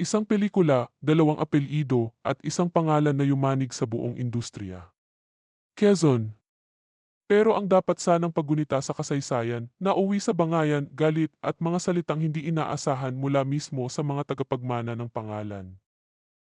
Isang pelikula, dalawang apelyido, at isang pangalan na yumanig sa buong industriya. Quezon. Pero ang dapat sanang paggunita sa kasaysayan, nauwi sa bangayan, galit, at mga salitang hindi inaasahan mula mismo sa mga tagapagmana ng pangalan.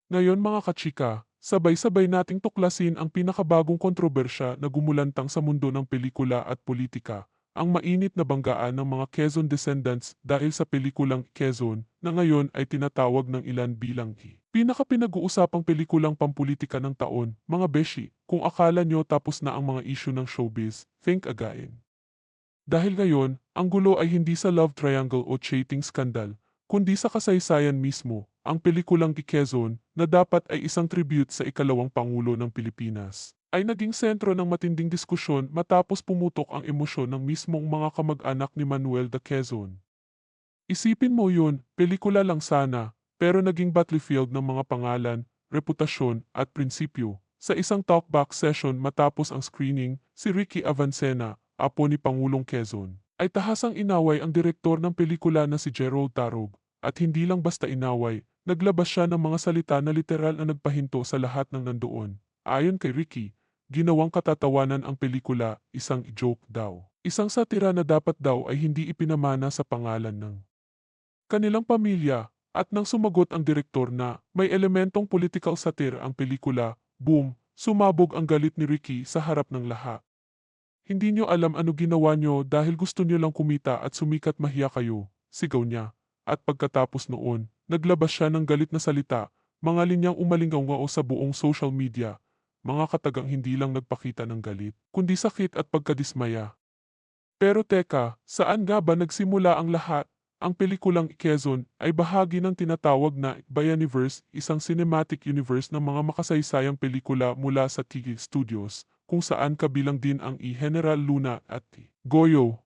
Ngayon mga kachika, sabay-sabay nating tuklasin ang pinakabagong kontrobersya na gumulantang sa mundo ng pelikula at politika, ang mainit na banggaan ng mga Quezon descendants dahil sa pelikulang Quezon na ngayon ay tinatawag ng ilan bilang hi. Pinaka-pinag-uusapang pelikulang pampolitika ng taon, mga beshi, kung akala nyo tapos na ang mga issue ng showbiz, think again. Dahil ngayon, ang gulo ay hindi sa love triangle o cheating scandal, kundi sa kasaysayan mismo, ang pelikulang Quezon na dapat ay isang tribute sa ikalawang Pangulo ng Pilipinas ay naging sentro ng matinding diskusyon matapos pumutok ang emosyon ng mismong mga kamag-anak ni Manuel de Quezon. Isipin mo yun, pelikula lang sana, pero naging battlefield ng mga pangalan, reputasyon at prinsipyo. Sa isang talkback session matapos ang screening, si Ricky Avancena, apo ni Pangulong Quezon, ay tahasang inaway ang direktor ng pelikula na si Gerald Tarog, at hindi lang basta inaway, naglabas siya ng mga salita na literal na nagpahinto sa lahat ng nandoon. Ayon kay Ricky, ginawang katatawanan ang pelikula, isang joke daw. Isang satira na dapat daw ay hindi ipinamana sa pangalan ng kanilang pamilya, at nang sumagot ang direktor na may elementong political satire ang pelikula, boom, sumabog ang galit ni Ricky sa harap ng lahat. Hindi nyo alam ano ginawa nyo dahil gusto nyo lang kumita at sumikat mahiya kayo, sigaw niya. At pagkatapos noon, naglabas siya ng galit na salita, mga linyang umalingaw sa buong social media, mga katagang hindi lang nagpakita ng galit, kundi sakit at pagkadismaya. Pero teka, saan nga ba nagsimula ang lahat? Ang pelikulang Quezon ay bahagi ng tinatawag na Bayaniverse, isang cinematic universe ng mga makasaysayang pelikula mula sa Tigi Studios, kung saan kabilang din ang I General Luna at Goyo.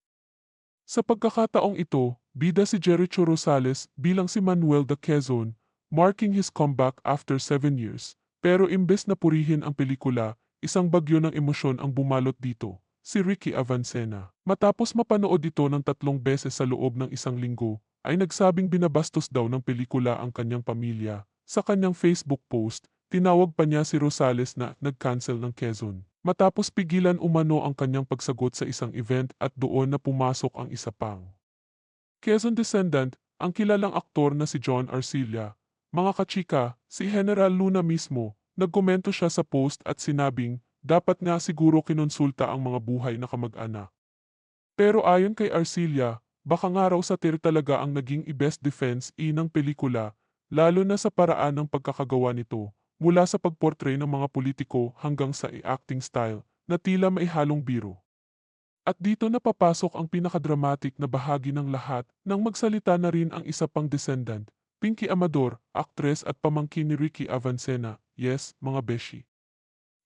Sa pagkakataong ito, bida si Jericho Rosales bilang si Manuel de Quezon, marking his comeback after seven years. Pero imbes na purihin ang pelikula, isang bagyo ng emosyon ang bumalot dito, si Ricky Avancena. Matapos mapanood ito ng tatlong beses sa loob ng isang linggo, ay nagsabing binabastos daw ng pelikula ang kanyang pamilya. Sa kanyang Facebook post, tinawag pa niya si Rosales na nag-cancel ng Quezon. Matapos pigilan umano ang kanyang pagsagot sa isang event at doon na pumasok ang isa pang. Quezon descendant, ang kilalang aktor na si John Arcilla, mga kachika, si General Luna mismo, nagkomento siya sa post at sinabing, dapat nga siguro kinonsulta ang mga buhay na kamag-anak. Pero ayon kay Arcilia, baka nga raw sa tir talaga ang naging i-best defense i ng pelikula, lalo na sa paraan ng pagkakagawa nito, mula sa pagportray ng mga politiko hanggang sa i-acting style, na tila may biro. At dito na papasok ang pinakadramatic na bahagi ng lahat nang magsalita na rin ang isa pang descendant, Pinky Amador, aktres at pamangkin ni Ricky Avancena, yes, mga beshi.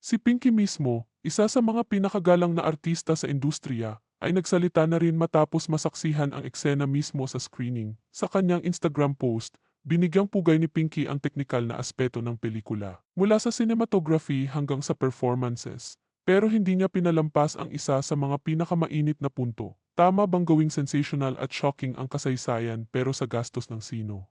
Si Pinky mismo, isa sa mga pinakagalang na artista sa industriya, ay nagsalita na rin matapos masaksihan ang eksena mismo sa screening. Sa kanyang Instagram post, binigyang pugay ni Pinky ang teknikal na aspeto ng pelikula, mula sa cinematography hanggang sa performances. Pero hindi niya pinalampas ang isa sa mga pinakamainit na punto. Tama bang gawing sensational at shocking ang kasaysayan pero sa gastos ng sino?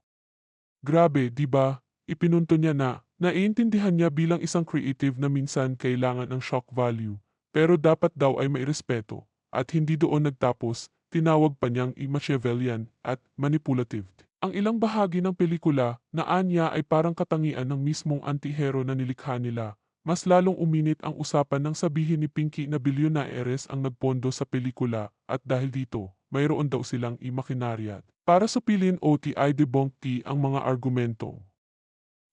Grabe, di ba? Ipinunto niya na, naiintindihan niya bilang isang creative na minsan kailangan ng shock value, pero dapat daw ay may respeto, at hindi doon nagtapos, tinawag pa niyang i-Machiavellian at manipulative. Ang ilang bahagi ng pelikula na anya ay parang katangian ng mismong antihero na nilikha nila. Mas lalong uminit ang usapan ng sabihin ni Pinky na bilyonaires ang nagpondo sa pelikula at dahil dito, mayroon daw silang imakinarya para supilin OTI debunk T ang mga argumento.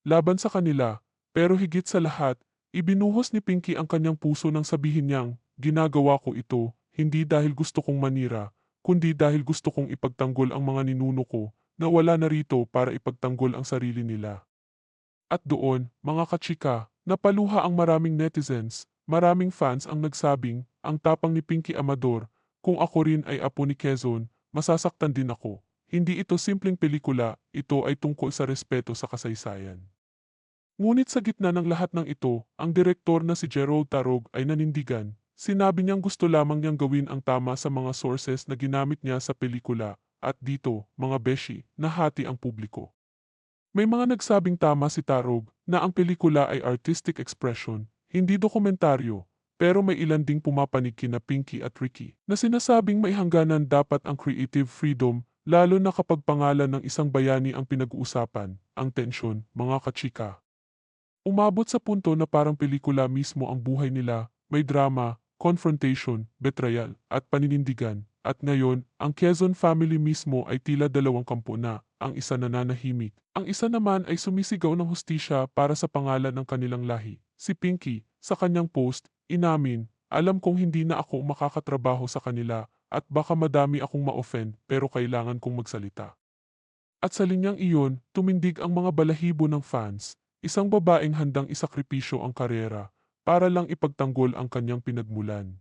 Laban sa kanila, pero higit sa lahat, ibinuhos ni Pinky ang kanyang puso nang sabihin niyang, ginagawa ko ito, hindi dahil gusto kong manira, kundi dahil gusto kong ipagtanggol ang mga ninuno ko na wala na rito para ipagtanggol ang sarili nila. At doon, mga kachika, napaluha ang maraming netizens, maraming fans ang nagsabing, ang tapang ni Pinky Amador, kung ako rin ay apo ni Quezon, masasaktan din ako. Hindi ito simpleng pelikula, ito ay tungkol sa respeto sa kasaysayan. Ngunit sa gitna ng lahat ng ito, ang direktor na si Gerald Tarog ay nanindigan. Sinabi niyang gusto lamang niyang gawin ang tama sa mga sources na ginamit niya sa pelikula, at dito, mga beshi, nahati ang publiko. May mga nagsabing tama si Tarog na ang pelikula ay artistic expression, hindi dokumentaryo, pero may ilan ding pumapanig kina Pinky at Ricky na sinasabing may hangganan dapat ang creative freedom lalo na kapag pangalan ng isang bayani ang pinag-uusapan, ang tensyon, mga kachika. Umabot sa punto na parang pelikula mismo ang buhay nila, may drama, confrontation, betrayal, at paninindigan. At ngayon, ang Quezon family mismo ay tila dalawang kampo na, ang isa nananahimik. Ang isa naman ay sumisigaw ng hustisya para sa pangalan ng kanilang lahi. Si Pinky, sa kanyang post, inamin, alam kong hindi na ako makakatrabaho sa kanila at baka madami akong ma-offend pero kailangan kong magsalita. At sa linyang iyon, tumindig ang mga balahibo ng fans, isang babaeng handang isakripisyo ang karera para lang ipagtanggol ang kanyang pinagmulan.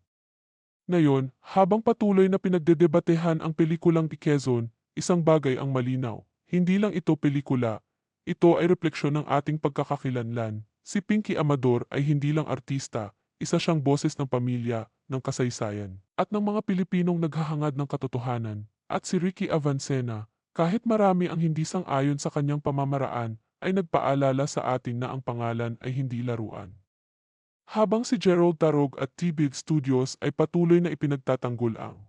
Ngayon, habang patuloy na pinagdedebatehan ang pelikulang Quezon, isang bagay ang malinaw. Hindi lang ito pelikula, ito ay refleksyon ng ating pagkakakilanlan. Si Pinky Amador ay hindi lang artista, isa siyang boses ng pamilya, ng kasaysayan, at ng mga Pilipinong naghahangad ng katotohanan. At si Ricky Avancena, kahit marami ang hindi sang-ayon sa kanyang pamamaraan, ay nagpaalala sa atin na ang pangalan ay hindi laruan. Habang si Gerald Tarog at T-Big Studios ay patuloy na ipinagtatanggol ang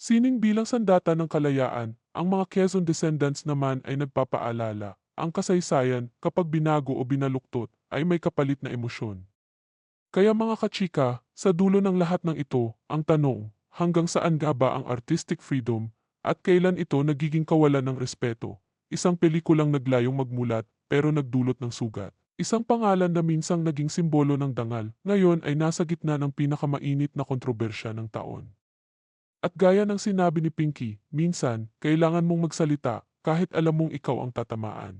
sining bilang sandata ng kalayaan, ang mga Quezon descendants naman ay nagpapaalala, ang kasaysayan kapag binago o binaluktot ay may kapalit na emosyon. Kaya mga kachika, sa dulo ng lahat ng ito, ang tanong, hanggang saan nga ba ang artistic freedom at kailan ito nagiging kawalan ng respeto? Isang pelikulang naglayong magmulat pero nagdulot ng sugat. Isang pangalan na minsang naging simbolo ng dangal, ngayon ay nasa gitna ng pinakamainit na kontrobersya ng taon. At gaya ng sinabi ni Pinky, minsan, kailangan mong magsalita kahit alam mong ikaw ang tatamaan.